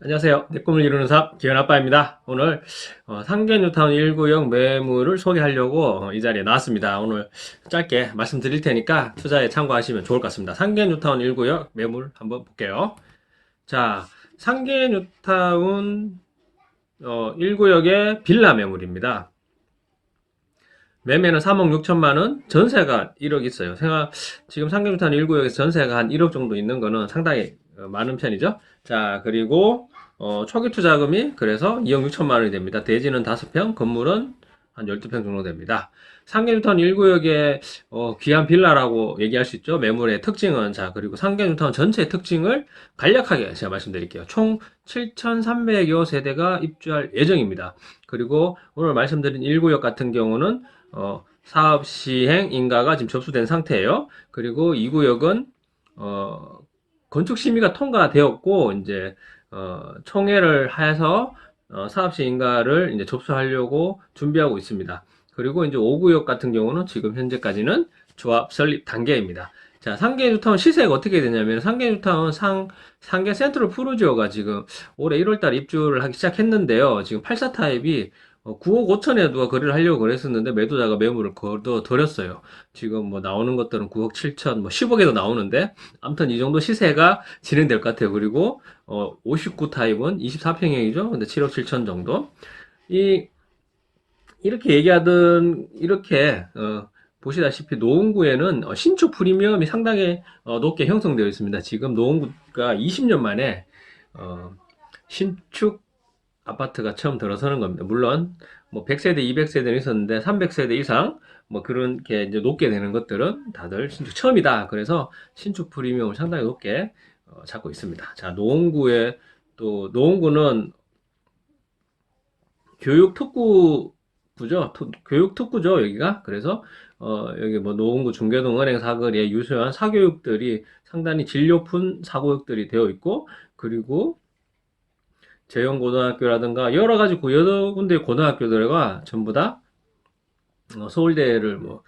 안녕하세요. 내 꿈을 이루는 사 기현 아빠입니다. 오늘 어, 상계 뉴타운 1구역 매물을 소개하려고 어, 이 자리에 나왔습니다. 오늘 짧게 말씀드릴 테니까 투자에 참고하시면 좋을 것 같습니다. 상계 뉴타운 1구역 매물 한번 볼게요. 자, 상계 뉴타운 어, 1구역의 빌라 매물입니다. 매매는 3억 6천만 원, 전세가 1억 있어요. 생각 지금 상계 뉴타운 1구역에서 전세가 한 1억 정도 있는 거는 상당히 어, 많은 편이죠. 자, 그리고 어, 초기 투자금이 그래서 2억 6천만 원이 됩니다. 대지는 5평, 건물은 한 12평 정도 됩니다. 상계뉴타운 1구역의 어, 귀한 빌라라고 얘기할 수 있죠. 매물의 특징은 자, 그리고 상계뉴타운 전체의 특징을 간략하게 제가 말씀드릴게요. 총 7,300여 세대가 입주할 예정입니다. 그리고 오늘 말씀드린 1구역 같은 경우는 어, 사업 시행 인가가 지금 접수된 상태예요. 그리고 2구역은 어, 건축 심의가 통과되었고 이제 어, 총회를 해서 어, 사업시 인가를 이제 접수하려고 준비하고 있습니다. 그리고 이제 5구역 같은 경우는 지금 현재까지는 조합 설립 단계입니다. 자, 상계뉴타운 시세가 어떻게 되냐면 상계뉴타운 상 상계 센트럴 푸르지오가 지금 올해 1월달 입주를 하기 시작했는데요. 지금 84 타입이 어, 9억 5천에 누가 거래를 하려고 그랬었는데 매도자가 매물을 거둬 들였어요. 지금 뭐 나오는 것들은 9억 7천, 뭐 10억에도 나오는데 아무튼 이 정도 시세가 진행될 것 같아요. 그리고 어, 59 타입은 24평형이죠. 근데 7억 7천 정도. 이 이렇게 얘기하던 이렇게 어, 보시다시피 노원구에는 어, 신축 프리미엄이 상당히 어, 높게 형성되어 있습니다. 지금 노원구가 20년 만에 어, 신축 아파트가 처음 들어서는 겁니다. 물론 뭐 100세대, 200세대는 있었는데 300세대 이상 뭐 그렇게 이제 높게 되는 것들은 다들 신축 처음이다. 그래서 신축 프리미엄을 상당히 높게 어, 잡고 있습니다. 자, 노원구에 또 노원구는 교육 특구구죠. 특- 교육 특구죠, 여기가. 그래서 어, 여기 뭐 노원구 중계동 은행 사거리에 유수한 사교육들이 상당히 질 높은 사교육들이 되어 있고 그리고 재영고등학교라든가 여러 가지 고- 여러 군데 고등학교들과 전부 다 어, 서울대를 뭐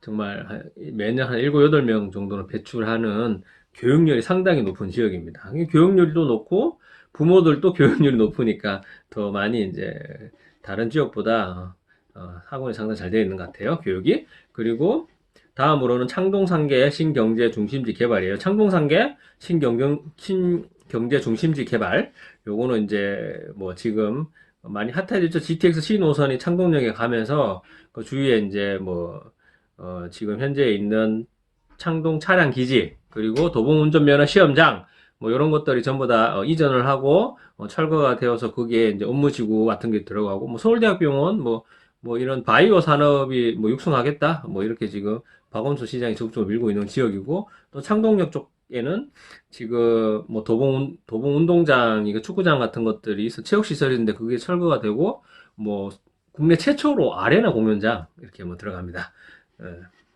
정말 한- 매년 한 7, 8명 정도는 배출하는 교육열이 상당히 높은 지역입니다. 이 교육열도 높고 부모들도 교육열이 높으니까 더 많이 이제 다른 지역보다 어, 학원이 상당히 잘 되어 있는 것 같아요. 교육이. 그리고 다음으로는 창동상계 신경제 중심지 개발이에요. 창동상계 신경경 신 경제 중심지 개발. 요거는 이제 뭐 지금 많이 핫해졌죠. GTX 신호선이 창동역에 가면서 그 주위에 이제 뭐 어, 지금 현재 있는 창동 차량 기지 그리고 도봉 운전면허 시험장 뭐 이런 것들이 전부 다 어, 이전을 하고 어, 철거가 되어서 거기에 이제 업무지구 같은 게 들어가고 뭐 서울대학병원 뭐뭐 이런 바이오 산업이 뭐 육성하겠다 뭐 이렇게 지금 박원순 시장이 적극적으로 밀고 있는 지역이고 또 창동역 쪽 에는 지금 뭐 도봉 도봉 운동장 이거 축구장 같은 것들이 있어 체육 시설인데 그게 철거가 되고 뭐 국내 최초로 아레나 공연장 이렇게 뭐 들어갑니다. 예.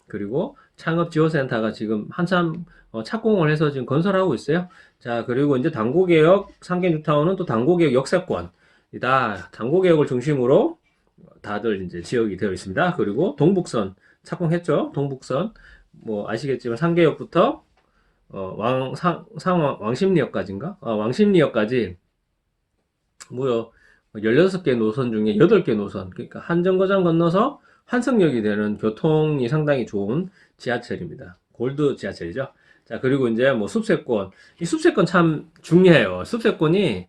그리고 창업 지원센터가 지금 한참 어, 착공을 해서 지금 건설하고 있어요. 자, 그리고 이제 당구개혁 상계뉴타운은 또 당구개혁 역세권이다. 당구개혁을 중심으로 다들 이제 지역이 되어 있습니다. 그리고 동북선 착공했죠. 동북선 뭐 아시겠지만 상계역부터 어, 왕, 상, 상, 왕십리역까지인가? 아, 왕십리역까지 무려 16개 노선 중에 8개 노선, 그러니까 한 정거장 건너서 환승역이 되는 교통이 상당히 좋은 지하철입니다. 골드 지하철이죠. 자, 그리고 이제 뭐 숲세권. 이 숲세권 참 중요해요. 숲세권이,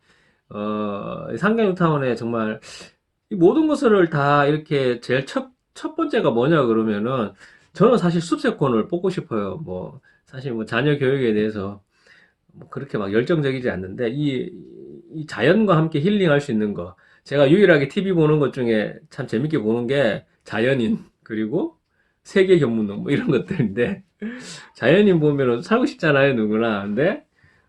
어, 상계뉴타운에 정말 이 모든 것을 다 이렇게 제일 첫, 첫 번째가 뭐냐 그러면은 저는 사실 숲세권을 뽑고 싶어요. 뭐, 사실 뭐 자녀 교육에 대해서 뭐 그렇게 막 열정적이지 않는데 이, 이 자연과 함께 힐링할 수 있는 거. 제가 유일하게 TV 보는 것 중에 참 재밌게 보는 게 자연인 그리고 세계 견문록 뭐 이런 것들인데 자연인 보면은 살고 싶잖아요 누구나. 근데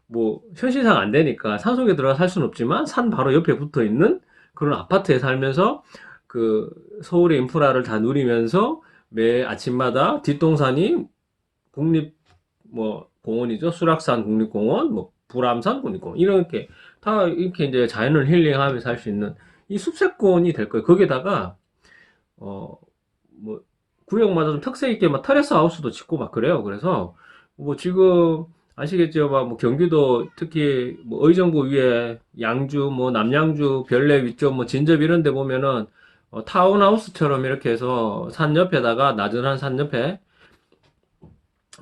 뭐 현실상 안 되니까 산 속에 들어가 살 수는 없지만 산 바로 옆에 붙어 있는 그런 아파트에 살면서 그 서울의 인프라를 다 누리면서 매 아침마다 뒷동산이 국립 뭐 공원이죠. 수락산 국립공원, 뭐 불암산 국립공원 이렇게 다 이렇게 이제 자연을 힐링하면서 살 수 있는 이 숲세권이 될 거예요. 거기다가 어 뭐 구역마다 좀 특색 있게 막 테라스 하우스도 짓고 막 그래요. 그래서 뭐 지금 아시겠죠? 막 뭐 경기도 특히 뭐 의정부 위에 양주, 뭐 남양주, 별내 위쪽, 뭐 진접 이런 데 보면은 어, 타운하우스처럼 이렇게 해서 산 옆에다가 나전한 산 옆에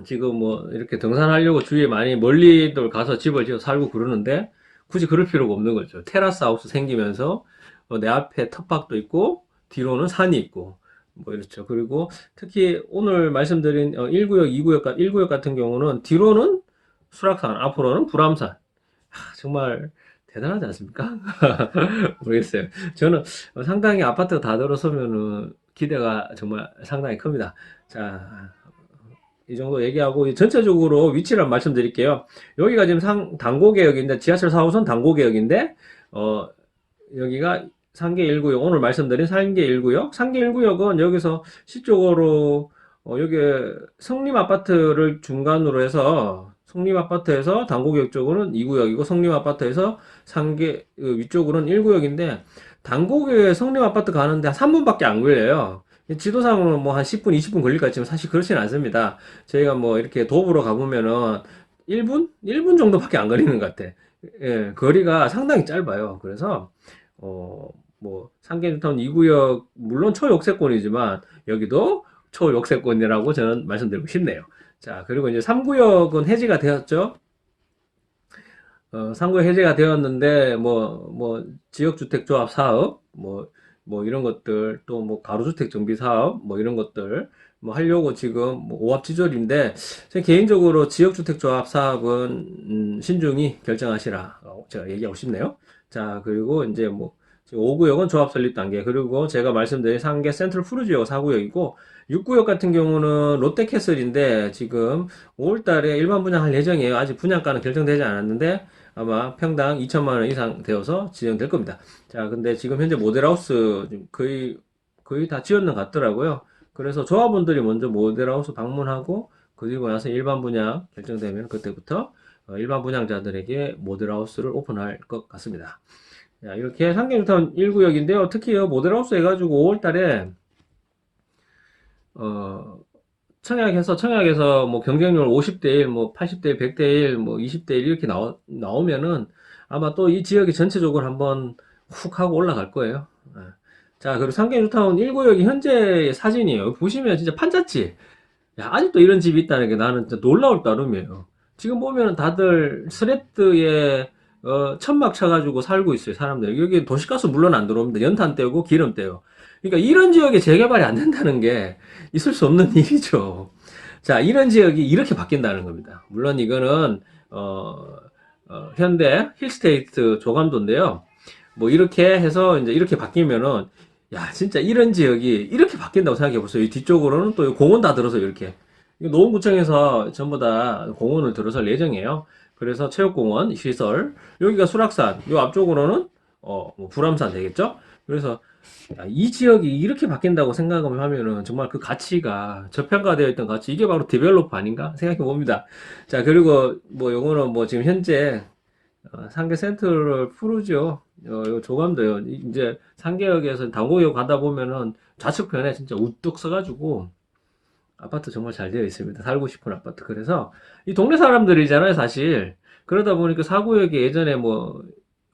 지금 뭐 이렇게 등산하려고 주위에 많이 멀리들 가서 집을 지어 살고 그러는데 굳이 그럴 필요가 없는 거죠. 테라스 하우스 생기면서 어, 내 앞에 텃밭도 있고 뒤로는 산이 있고 뭐 이렇죠. 그리고 특히 오늘 말씀드린 어, 1구역, 2구역, 1구역 같은 경우는 뒤로는 수락산, 앞으로는 불암산. 하, 정말 대단하지 않습니까? 모르겠어요. 저는 상당히 아파트가 다 들어서면은 기대가 정말 상당히 큽니다. 자, 이 정도 얘기하고 전체적으로 위치를 말씀드릴게요. 여기가 지금 상 당고개역인데 지하철 4호선 당고개역인데 어 여기가 상계 1구역 오늘 말씀드린 상계 1구역 상계 1구역은 여기서 시쪽으로 어 여기 성림 아파트를 중간으로 해서 성림 아파트에서 당고개역 쪽으로는 2구역이고 성림 아파트에서 상계 그 위쪽으로는 1구역인데 당고개에 성림 아파트 가는데 한 3분밖에 안 걸려요. 지도상으로는 뭐 한 10분, 20분 걸릴 것 같지만 사실 그렇지는 않습니다. 저희가 뭐 이렇게 도보로 가보면은 1분? 1분 정도밖에 안 걸리는 것 같아. 예, 거리가 상당히 짧아요. 그래서, 어, 뭐, 상계뉴타운 2구역, 물론 초역세권이지만, 여기도 초역세권이라고 저는 말씀드리고 싶네요. 자, 그리고 이제 3구역은 해지가 되었죠. 어, 3구역 해제가 되었는데, 뭐, 뭐, 지역주택조합 사업, 뭐, 뭐 이런 것들 또 뭐 가로주택 정비 사업 뭐 이런 것들 뭐 하려고 지금 뭐 오합지졸인데 제 개인적으로 지역주택 조합 사업은 음, 신중히 결정하시라 제가 얘기하고 싶네요. 자 그리고 이제 뭐 5구역은 조합 설립 단계 그리고 제가 말씀드린 상계 센트럴 푸르지역 4구역이고 6구역 같은 경우는 롯데캐슬인데 지금 5월달에 일반 분양할 예정이에요. 아직 분양가는 결정되지 않았는데 아마 평당 2천만 원 이상 되어서 지정될 겁니다. 자, 근데 지금 현재 모델하우스 거의 거의 다 지었는 것 같더라고요. 그래서 조합원들이 먼저 모델하우스 방문하고 그리고 나서 일반 분양 결정되면 그때부터 어, 일반 분양자들에게 모델하우스를 오픈할 것 같습니다. 자, 이렇게 상경타운 1구역인데요. 특히 모델하우스 해가지고 5월 달에 어, 청약해서 청약에서 뭐 경쟁률 50대 1, 뭐 80대 1, 100대 1, 뭐 20대 1 이렇게 나오, 나오면은 아마 또 이 지역이 전체적으로 한번 훅 하고 올라갈 거예요. 예. 자, 그리고 상계뉴타운 1구역이 현재 사진이에요. 보시면 진짜 판잣집. 야, 아직도 이런 집이 있다는 게 나는 진짜 놀라울 따름이에요. 지금 보면 다들 스레트에 어, 천막 쳐가지고 살고 있어요, 사람들. 여기 도시가스 물론 안 들어옵니다. 연탄 떼고 기름 떼요. 그러니까 이런 지역에 재개발이 안 된다는 게 있을 수 없는 일이죠. 자, 이런 지역이 이렇게 바뀐다는 겁니다. 물론 이거는 어, 어, 현대 힐스테이트 조감도인데요. 뭐 이렇게 해서 이제 이렇게 바뀌면은 야 진짜 이런 지역이 이렇게 바뀐다고 생각해 보세요. 이 뒤쪽으로는 또 공원 다 들어서 이렇게 노원구청에서 전부 다 공원을 들어설 예정이에요. 그래서 체육공원 시설 여기가 수락산 요 앞쪽으로는 어 뭐 불암산 되겠죠. 그래서 야, 이 지역이 이렇게 바뀐다고 생각을 하면은 정말 그 가치가 저평가되어 있던 가치 이게 바로 디벨로퍼 아닌가 생각해 봅니다. 자 그리고 뭐 요거는 뭐 지금 현재 어, 상계 센트럴 푸르죠. 어, 요 조감도요. 이- 이제 상계역에서 당고역 가다 보면은 좌측편에 진짜 우뚝 서가지고 아파트 정말 잘 되어 있습니다. 살고 싶은 아파트. 그래서 이 동네 사람들이잖아요, 사실. 그러다 보니까 사구역에 예전에 뭐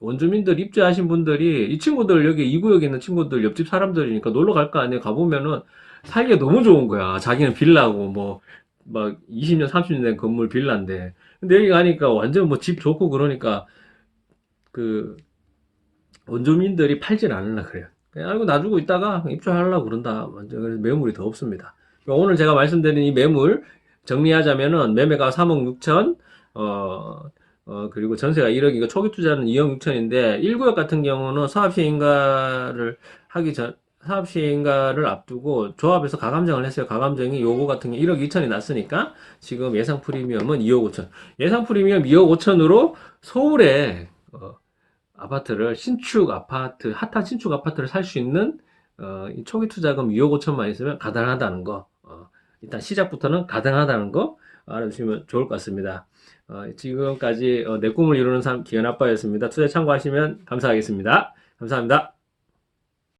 원주민들 입주하신 분들이 이 친구들 여기 이 구역에 있는 친구들 옆집 사람들이니까 놀러 갈 거 아니에요. 가보면은 살기가 너무 좋은 거야. 자기는 빌라고 뭐 막 20년, 30년 된 건물 빌라인데. 근데 여기 가니까 완전 뭐 집 좋고 그러니까 그 원주민들이 팔진 않으려 그래요. 알고 놔두고 있다가 입주하려고 그런다. 완전 그래서 매물이 더 없습니다. 그러니까 오늘 제가 말씀드린 이 매물 정리하자면은 매매가 3억 6천, 어, 어, 그리고 전세가 1억이고 초기 투자는 2억 6천인데 1구역 같은 경우는 사업 시행가를 하기 전, 사업 시행가를 앞두고 조합에서 가감정을 했어요. 가감정이 요거 같은 게 1억 2천이 났으니까 지금 예상 프리미엄은 2억 5천. 예상 프리미엄 2억 5천으로 서울에 어, 아파트를 신축 아파트, 핫한 신축 아파트를 살 수 있는 어, 이 초기 투자금 2억 5천만 있으면 가능하다는 거. 어, 일단 시작부터는 가능하다는 거 알아주시면 좋을 것 같습니다. 어, 지금까지 어, 내 꿈을 이루는 삶 기현 아빠였습니다. 투자 참고하시면 감사하겠습니다. 감사합니다.